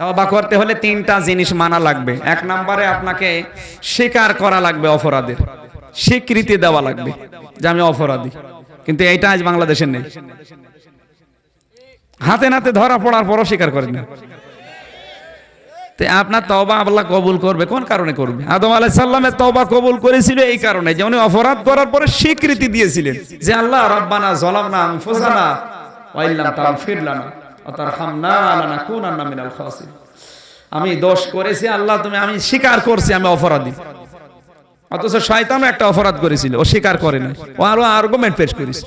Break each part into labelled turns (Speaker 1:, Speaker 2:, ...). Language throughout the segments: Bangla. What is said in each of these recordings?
Speaker 1: তবা করতে হলে তিনটা জিনিস মানা লাগবে। এক নম্বরে আপনাকে স্বীকার করা লাগবে অপরাধের। স্বীকৃতি দেওয়া লাগবে যে আমি অপরাধী। কিন্তু এইটা আজ বাংলাদেশে নেই। হাতে নাতে ধরা পড়ার পরও স্বীকার করেন না। তো আপনার তবা আল্লাহ কবুল করবে, কোন কারণে করবে? আদম আলাইহিস সালামের তবা কবুল করেছিল এই কারণে যে উনি অপরাধ করার পরে স্বীকৃতি দিয়েছিলেন। যে আল্লাহ, রব্বানা যালামনা আনফুসানা ওয়া ইল্লাম তাগফির লানা। আমি দোষ করেছি, আল্লাহ তুমি, আমি স্বীকার করছি, আমি অপরাধী। অথচ শয়তানও একটা অপরাধ করেছিল, ও স্বীকার করে না ও আরও আর্গুমেন্ট পেশ করেছে।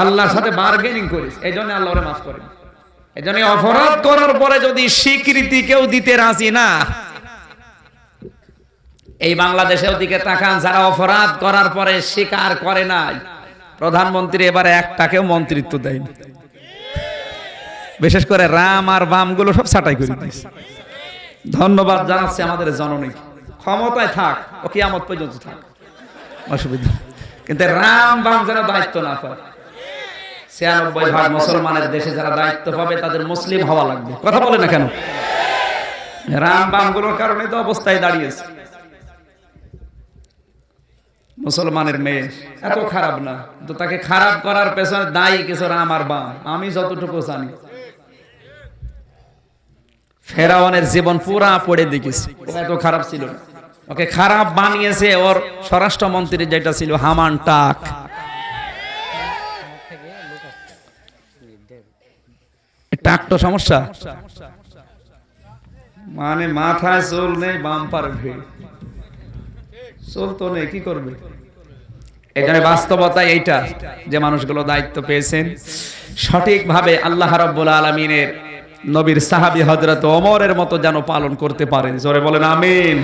Speaker 1: আল্লাহর সাথে বার্গেনিং করিস এই জন্য আল্লাহ মাফ করেন এই জন্য অপরাধ করার পরে যদি স্বীকৃতি কেউ দিতে রাজি না, এই বাংলাদেশের দিকে তাকান, যারা অপরাধ করার পরে স্বীকার করে নাই, প্রধানমন্ত্রী এবারে একটাকেও মন্ত্রিত্ব দেয়নি। বিশেষ করে রাম আর বামগুলো সব ছাটাই করে দিয়েছে। ধন্যবাদ জানাচ্ছি আমাদের জননী। ক্ষমতায় থাক, ও কিয়ামত পর্যন্ত থাক। অসুবিধা। কিন্তু রাম, বাম যেন দায়িত্ব না পায়। ছিয়ানব্বই ভাগ মুসলমানের দেশে যারা দায়িত্ব পাবে, তাদের মুসলিম হওয়া লাগবে। কথা বলে না কেন? রাম বামগুলোর কারণে তো অবস্থায় দাঁড়িয়েছে। মুসলমানের মেয়ে, এত খারাপ না। তো তাকে খারাপ করার পেছনে দায়ী কিছু রাম আর বাম। আমি যতটুকু জানি। ফেরাওয়ানের জীবন পুরা পড়ে দেখেছি। এত খারাপ ছিল। ওকে খারাপ বানিয়েছে ওর স্বরাষ্ট্রমন্ত্রী যেটা ছিল, হামান টাক। টাক তো সমস্যা? মানে মাথায় চুল নেই, বাম্পার ভিড়। চুল তো নেই, কি করবে? এখানে বাস্তবতা এইটা যে মানুষগুলো দায়িত্ব পেয়েছেন। সঠিকভাবে আল্লাহ রাব্বুল আলমিনের নবীর সাহাবি হজরত অমরের মতো যেন পালন করতে পারেন। জোরে বলেন আমিন।